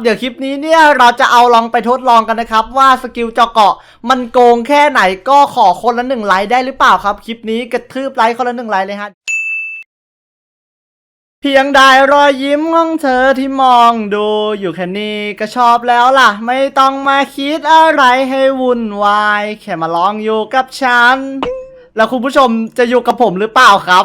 เดี๋ยวคลิปนี้เนี่ยเราจะเอาลองไปทดลองกันนะครับ ว่าสกิลเจาะเกาะมันโกงแค่ไหนก็ขอคนละหนึ่งไลค์ได้หรือเปล่าครับ คลิปนี้กระทืบไลค์คนละหนึ่งไลค์เลยฮะเพียงได้รอยยิ้มของเธอที่มองดูอยู่แค่นี้ก็ชอบแล้วล่ะ ไม่ต้องมาคิดอะไรให้วุ่นวาย แค่มาลองอยู่กับฉัน แล้วคุณผู้ชมจะอยู่กับผมหรือเปล่าครับ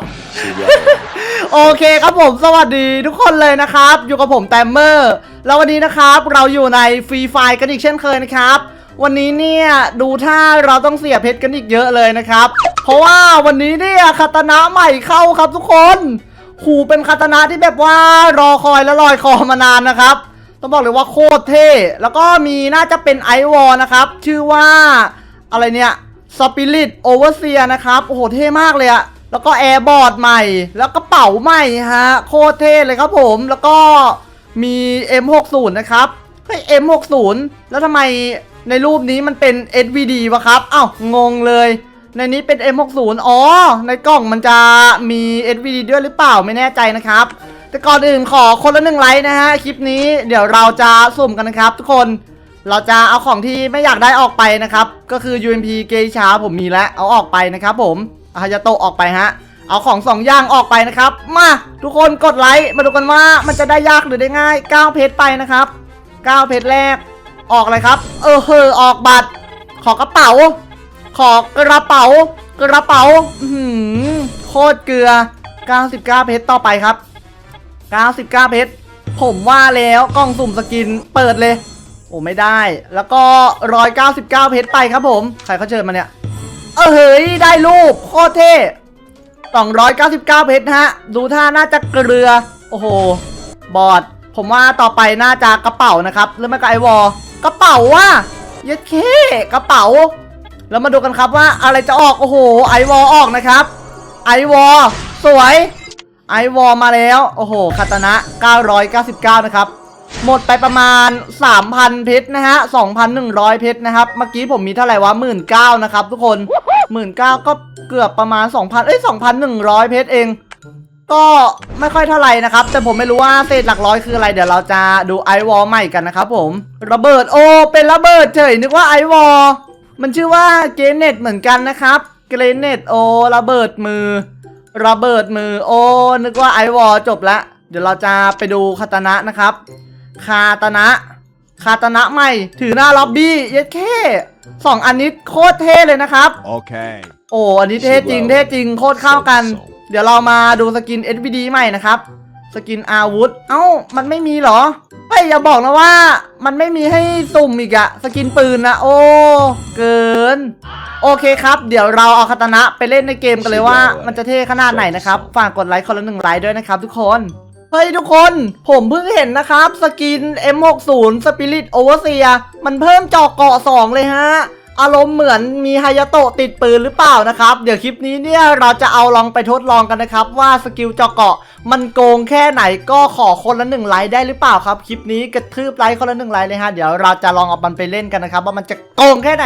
โอเคครับผมสวัสดีทุกคนเลยนะครับ อยู่กับผมแตมเมอร์ แล้ววันนี้นะครับเราอยู่ในฟรีไฟกันอีกเช่นเคยนะครับ วันนี้เนี่ยดูท่าเราต้องเสียเพชรกันอีกเยอะเลยนะครับ เพราะว่าวันนี้เนี่ยคาตานะใหม่เข้าครับทุกคนหูเป็นคาตานะที่แบบว่ารอคอยและลอยคอมานานนะครับ ต้องบอกเลยว่าโคตรเท่แล้วก็มีน่าจะเป็นไอวอลนะครับ ชื่อว่าอะไรเนี่ยสปิริตโอเวอร์เซียนะครับ โอ้โห เท่มากเลยอะ แล้วก็แอร์บอร์ดใหม่ แล้วกระเป๋าใหม่ฮะ โคตรเท่เลยครับผม แล้วก็มี M60 นะครับ เฮ้ย M60 แล้วทำไมในรูปนี้มันเป็น SVD วะครับ อ้าว งงเลย ในนี้เป็น M60 อ๋อ ในกล่องมันจะมี SVD ด้วยหรือเปล่าไม่แน่ใจนะครับ แต่ก่อนอื่นขอคนละหนึ่งไลค์นะฮะ คลิปนี้เดี๋ยวเราจะสุ่มกันนะครับ ทุกคน เราจะเอาของที่ไม่อยากได้ออกไปนะครับ ก็คือ UMP เกชาผมมีแล้ว เอาออกไปนะครับผม ฮายาโตะออกไปฮะ เอาของสองอย่างออกไปนะครับ มาทุกคนกดไลค์มาดูกันว่ามันจะได้ยากหรือได้ง่าย9เพจไปนะครับ9เพจแรกออกเลยครับ เออเฮอออกบัตร ขอกระเป๋า ขอกระเป๋ากระเป๋าหือโคตรเกลือ 99 เพจต่อไปครับ 99 เพชรผมว่าแล้วกล่องสุ่มสกินเปิดเลย โอ้ไม่ได้ แล้วก็ 199 เพชรไปครับผม ใครเขาเชิญมาเนี่ย เออเฮ้ยได้รูปโคตรเท่299 เพชรนะฮะ ดูท่าน่าจะเกลือ โอ้โห บอด ผมว่าต่อไปน่าจะกระเป๋านะครับหรือไม่ก็ไอวอลกระเป๋าว่ะย็ดเคกระเป๋า แล้วมาดูกันครับว่าอะไรจะออก โอ้โห ไอวอลออกนะครับ ไอวอลสวย ไอวอลมาแล้ว โอ้โห คาตานะ 999 นะครับ หมดไปประมาณ 3,000 เพชรนะฮะ 2,100 เพชรนะครับ เมื่อกี้ผมมีเท่าไหร่วะ19,000นะครับทุกคน 19,000ก็เกือบประมาณ 2,000 เอ้ย 2,100 เพชรเอง ก็ไม่ค่อยเท่าไหร่นะครับ แต่ผมไม่รู้ว่าเศษหลักร้อยคืออะไร เดี๋ยวเราจะดูไอวอลใหม่กันนะครับผม ระเบิดโอเป็นระเบิดเฉย นึกว่าไอวอลมันชื่อว่าเกเนตเหมือนกันนะครับเกเนตโอระเบิดมือ ระเบิดมือโอ้นึกว่าไอวอลจบละเดี๋ยวเราจะไปดูคาตนะนะครับ คาตนะ คาตนะใหม่ ถือหน้าล็อบบี้เย็ดแค่ สองอันนี้โคตรเท่เลยนะครับ Okay. โอ้อันนี้เท่จริงเท่จริงโคตรเข้ากัน เดี๋ยวเรามาดูสกิน SVD ใหม่นะครับ สกินอาวุธ เอ้า มันไม่มีเหรอเฮ้ยอย่าบอกนะว่า มันไม่มีให้สุ่มอีกอะสกินปืนนะโอ้ เกิน โอเคครับ เดี๋ยวเราเอาคาตานะไปเล่นในเกมกันเลยว่า มันจะเท่ขนาดไหนนะครับ ฝากกดไลค์คนละหนึ่งไลค์ด้วยนะครับทุกคน เฮ้ยทุกคนผมเพิ่งเห็นนะครับ สกิน M60 Spirit Overseer มันเพิ่มจอกเกาะ 2 เลยฮะ อารมณ์เหมือนมีฮายาโตะติดปืนหรือเปล่านะครับ เดี๋ยวคลิปนี้เนี่ยเราจะเอาลองไปทดลองกันนะครับ ว่าสกิลจาะเกาะ มันโกงแค่ไหนก็ขอคนละหนึ่งไลค์ได้หรือเปล่าครับ คลิปนี้กระทืบไลค์คนละหนึ่งไลค์เลยฮะเดี๋ยวเราจะลองเอามันไปเล่นกันนะครับ ว่ามันจะโกงแค่ไหน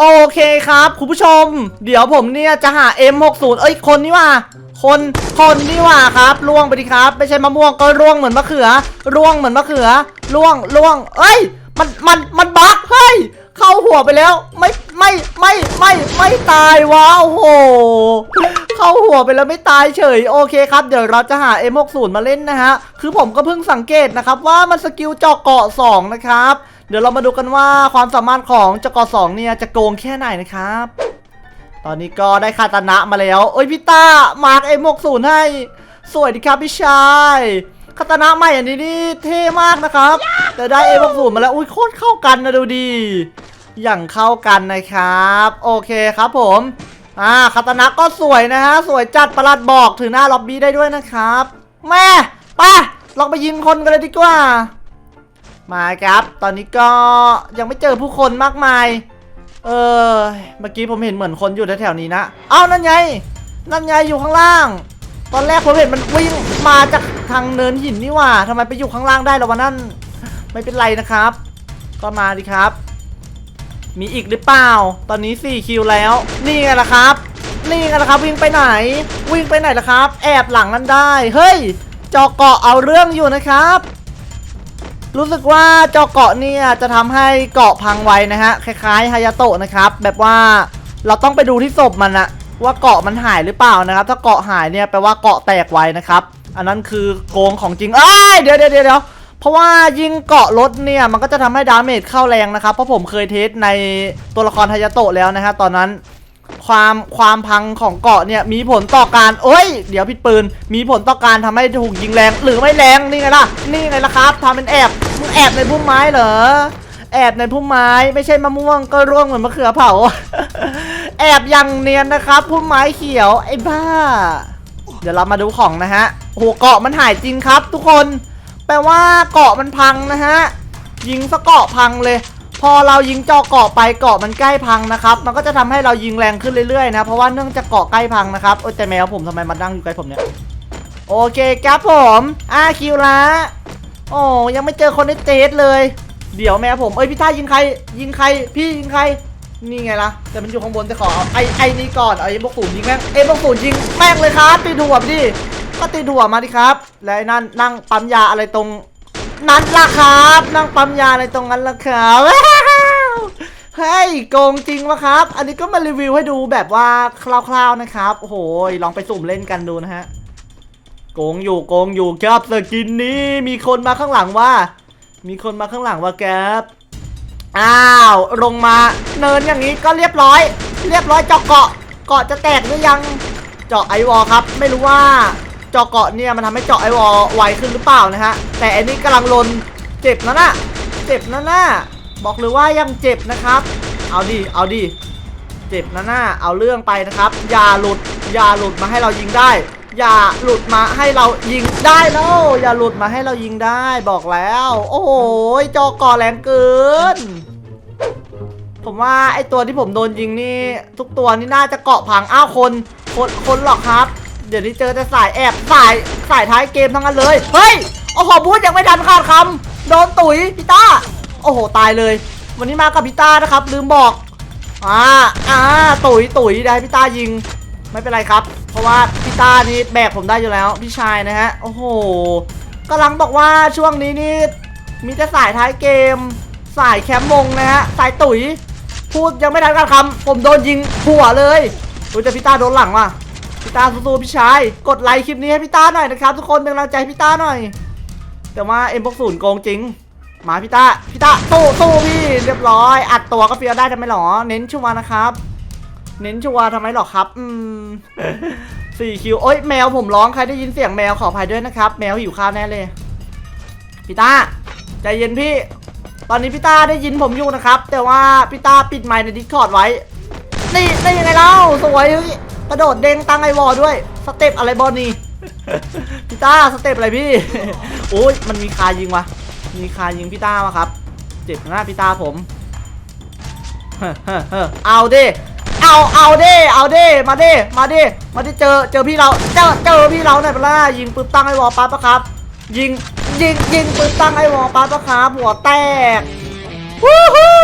โอเคครับคุณผู้ชม เดี๋ยวผมเนี่ยจะหา M60 เอ้ยคนนี่ว่า คนคนนี่ว่าครับล่วงไปดิครับ ไม่ใช่มะม่วงก็ร่วงเหมือนมะเขือร่วงเหมือนมะเขือร่วงร่วง เอ้ย มันมันมันบั๊กเฮ้ยเข้าหัวไปแล้วไม่ไม่ไม่ไม่ไม่ตายว้าวโหเข้าหัวไปแล้วไม่ตายเฉยโอเคครับเดี๋ยวเราจะหา M60 มาเล่นนะฮะคือผมก็เพิ่งสังเกตนะครับว่ามันสกิลเจาะเกาะ2นะครับเดี๋ยวเรามาดูกันว่าความสามารถของเจาะเกาะ2เนี่ยจะโกงแค่ไหนนะครับ ตอนนี้ก็ได้คาตนะมาแล้วเอ้ยพี่ต้ามาร์ก M60 ให้ สวยดีครับพี่ชายคาตนะใหม่อันนี้นี่เท่มากนะครับ แต่ได้ M60 มาแล้วอุ้ยโคตรเข้ากันนะดูดีอย่างเข้ากันนะครับ โอเคครับผมอ่าคาตนะก็สวยนะฮะสวยจัดประหลัดบอกถึงหน้าล็อบบี้ได้ด้วยนะครับแม่ไปลองไปยิงคนกันเลยดีกว่า มาครับ ตอนนี้ก็ยังไม่เจอผู้คนมากมาย เออเมื่อกี้ผมเห็นเหมือนคนอยู่แถวๆนี้นะ เอ้านั่นไง นั่นไงอยู่ข้างล่าง ตอนแรกผมเห็นมันวิ่งมาจากทางเนินหินนี่ว่าทำไมไปอยู่ข้างล่างได้แล้ววะนั่น ไม่เป็นไรนะครับ ก็มาดิครับ มีอีกหรือเปล่า ตอนนี้4คิวแล้ว นี่ไงล่ะครับ นี่ไงล่ะครับ วิ่งไปไหน วิ่งไปไหนล่ะครับ แอบหลังนั้นได้ เฮ้ยจอเกาะเอาเรื่องอยู่นะครับ รู้สึกว่าเจาะเกาะเนี่ยจะทำให้เกาะพังไวนะฮะคล้ายๆฮายาโตะนะครับ แบบว่าเราต้องไปดูที่ศพมันอะว่าเกาะมันหายหรือเปล่านะครับ ถ้าเกาะหายเนี่ยแปลว่าเกาะแตกไวนะครับ อันนั้นคือโกงของจริงเอ้ยเดี๋ยวเดี๋ยวเดี๋ยวเพราะว่ายิงเกาะรถเนี่ยมันก็จะทำให้ดาเมจเข้าแรงนะครับ เพราะผมเคยเทสในตัวละครฮายาโตะแล้วนะฮะตอนนั้น ความความพังของเกาะเนี่ยมีผลต่อการเอ้ย เดี๋ยวผิดปืน มีผลต่อการทำให้ถูกยิงแรงหรือไม่แรงนี่ไงล่ะ นี่ไงล่ะครับทำเป็นแอบมึงแอบในพุ่มไม้เหรอ แอบในพุ่มไม้ไม่ใช่มะม่วงก็ร่วงเหมือนมะเขือเผา แอบยังเนียนนะครับพุ่มไม้เขียวไอ้บ้า เดี๋ยวเรามาดูของนะฮะโอ้โหเกาะมันหายจริงครับ ทุกคน แปลว่าเกาะมันพังนะฮะยิงสะเกาะพังเลย พอเรายิงเจาะเกาะไปเกาะมันใกล้พังนะครับ มันก็จะทำให้เรายิงแรงขึ้นเรื่อยๆนะ เพราะว่าเนื่องจากเกาะใกล้พังนะครับ โอ้ยแต่แมวผมทำไมมานั่งอยู่ใกล้ผมเนี่ย โอเคครับผมอาคิวละโอ้ยังไม่เจอคนในเตสเลย เดี๋ยวแมวผม เอ้ยพี่ท่ายิงใคร ยิงใคร พี่ยิงใคร นี่ไงล่ะ แต่มันอยู่ข้างบนจะขอไอ้ไอ้นี่ก่อน ไอ้บกศูนยิงแม่งไอ้บกศูนยิงแม่งเลยครับตีหัวดิ ก็ตีหัวมาดิครับ และไอ้นั่นนั่งปั๊มยาอะไรตรง นั้นล่ะครับนั่งปั๊มยาอะไรตรงนั้นล่ะครับเฮ้ยโกงจริงวะครับ อันนี้ก็มารีวิวให้ดูแบบว่าคร่าวๆนะครับโอ้โหลองไปสุ่มเล่นกันดูนะฮะโกงอยู่โกงอยู่ครับสกินนี้มีคนมาข้างหลังว่า มีคนมาข้างหลังว่าแกบอ้าวลงมาเนินอย่างนี้ก็เรียบร้อย เรียบร้อยเจาะเกาะเกาะจะแตกหรือยัง เจาะไอวอลครับ ไม่รู้ว่า เจาะเกาะเนี่ยมันทำให้เจาะไอวอลไวขึ้นหรือเปล่านะฮะ แต่อันนี้กำลังลนเจ็บนะน่ะเจ็บนะน่ะบอกเลยว่ายังเจ็บนะครับ เอาดิเอาดิเจ็บนะน้าเอาเรื่องไปนะครับ อย่าหลุดอย่าหลุดมาให้เรายิงได้ อย่าหลุดมาให้เรายิงได้แล้วอย่าหลุดมาให้เรายิงได้บอกแล้ว โอ้โหจอก่อแรงเกิน ผมว่าไอตัวที่ผมโดนยิงนี่ ทุกตัวนี่น่าจะเกาะพังอ้าวคนคนคนหรอกครับ เดี๋ยวนี้เจอแต่สายแอบสายสายท้ายเกมทั้งนั้นเลย เฮ้ย โอ้โหพูดยังไม่ทันขาดคำโดนตุ๋ยพี่ต้า โอ้โห ตายเลย วันนี้มากับพี่ต้านะครับ ลืมบอกอ่าอ่าตุ๋ยตุ๋ยได้พี่ต้ายิง ไม่เป็นไรครับ เพราะว่าพี่ต้านี่แบกผมได้อยู่แล้วพี่ชายนะฮะ โอ้โหกำลังบอกว่าช่วงนี้นี่มีแต่สายท้ายเกม สายแคมป์มงนะฮะ สายตุ๋ยพูดยังไม่ทันการคำผมโดนยิงหัวเลยอุ้ยแต่พี่ต้าโดนหลังว่ะ พี่ต้าสู้ๆพี่ชาย กดไลค์คลิปนี้ให้พี่ต้าหน่อยนะครับ ทุกคนเป็นกำลังใจพี่ต้าหน่อย แต่ว่าเอ็มพกศูนย์โกงจริง มาพี่ต้าพี่ต้าสู้สู้พี่เรียบร้อย อัดตัวก็เฟียได้ทำไมหรอ เน้นชัวร์นะครับ เน้นชัวร์ทำไมหรอครับ อืมสี่คิวโอ้ยแมวผมร้องใครได้ยินเสียงแมวขออภัยด้วยนะครับ แมวหิวข้าวแน่เลยพี่ต้าใจเย็นพี่ ตอนนี้พี่ต้าได้ยินผมอยู่นะครับ แต่ว่าพี่ต้าปิดไมค์ในดิสคอร์ดไว้ นี่นี่ยังไงเล่าสวยเฮ้ย กระโดดเด้งตั้งไอวอด้วย สเต็ปอะไรบอลนี่พี่ต้าสเต็ปอะไรพี่โอ้ยมันมีคายิงวะมีคายิงพี่ต้าวะครับเจ็บหน้าพี่ต้าผมเฮ้อเฮ้เฮ้อเอาดิเอาเอาดิเอาดิมาดิมาดิมาดิเจอเจอพี่เราเจอเจอพี่เราหน่อยเปล่ายิงปึ๊บตั้งไอวอปั๊บปะครับ ยิงยิงยิงปึ๊บตั้งไอวอปั๊บปะครับหัวแตกวู้ฮู้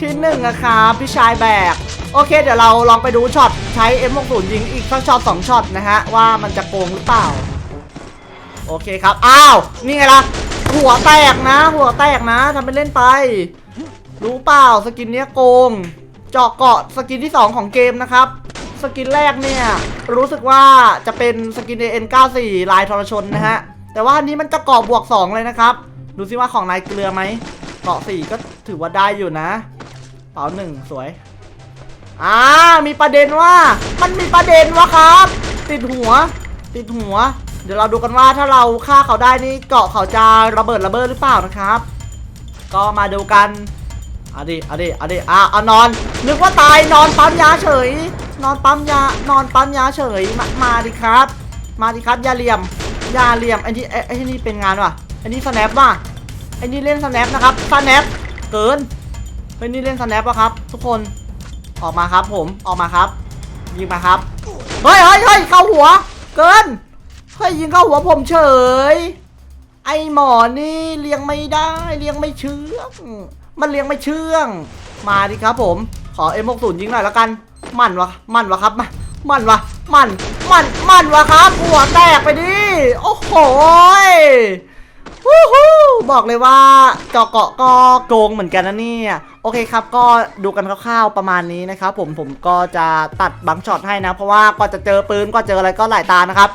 ที่หนึ่งนะครับพี่ชายแบก โอเค เดี๋ยวเราลองไปดูช็อตใช้ M60 ยิงอีกสักช็อตสองช็อตนะฮะ ว่ามันจะโกงหรือเปล่า โอเคครับ อ้าว นี่ไงล่ะ หัวแตกนะ หัวแตกนะทำเป็นเล่นไป รู้เปล่าสกินเนี้ยโกงเจาะเกาะสกินที่ 2 ของเกมนะครับ สกินแรกเนี่ย รู้สึกว่าจะเป็นสกิน N94 ลายทรชนนะฮะ แต่ว่าอันนี้มันจะเกาะบวก 2 เลยนะครับ ดูซิว่าของนายเกลือไหมเกาะ4ก็ถือว่าได้อยู่นะเป๋าหนึ่งสวย อ่ามีประเด็นว่า มันมีประเด็นวะครับ ติดหัว ติดหัว เดี๋ยวเราดูกันว่าถ้าเราฆ่าเขาได้นี่เกาะเขาจะระเบิดระเบิดหรือเปล่านะครับ ก็มาดูกันอาดิเอาดิเอาดิอะเอานอน นึกว่าตายนอนปั๊มยาเฉย นอนปั๊มยานอนปั๊มยาเฉยมามาดิครับ มาดิครับยาเหลี่ยมยาเหลี่ยมไอ้นี่ไอ้นี่เป็นงานว่ะไอ้นี่สแนปว่ะไอ้นี่เล่นสแนปนะครับสแนปเกินไอ้นี่เล่นสแนปวะครับ ทุกคน ออกมาครับผมออกมาครับ ยิงมาครับเฮ้ยเฮ้ยเฮ้ยเข้าหัว เกินเฮ้ยยิงเข้าหัวผมเฉย ไอหมอนี่เลี้ยงไม่ได้เลี้ยงไม่เชื่องมันเลี้ยงไม่เชื่อง มาดิครับผม ขอ M60 ยิงหน่อยแล้วกัน มันวะมันวะครับมามันวะมันมันมันวะครับหัวแตกไปดิโอ้โห ฮู้ฮู้บอกเลยว่าเจาะเกาะก็โกงเหมือนกันนะเนี่ยโอเคครับ ก็ดูกันคร่าวๆประมาณนี้นะครับผมผมก็จะตัดบางช็อตให้นะ เพราะว่าก็จะเจอปืนก็เจออะไรก็หลายตานะครับ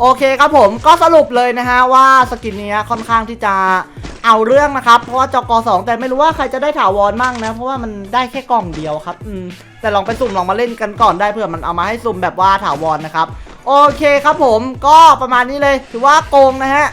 โอเคครับผมก็สรุปเลยนะฮะว่าสกินนี้ค่อนข้างที่จะเอาเรื่องนะครับ เพราะว่าจกสองแต่ไม่รู้ว่าใครจะได้ถาวรมั่งนะ เพราะว่ามันได้แค่กล่องเดียวครับอืมแต่ลองไปสุ่มลองมาเล่นกันก่อนได้เผื่อมันเอามาให้สุ่มแบบว่าถาวรนะครับ โอเคครับผมก็ประมาณนี้เลยถือว่าโกงนะฮะ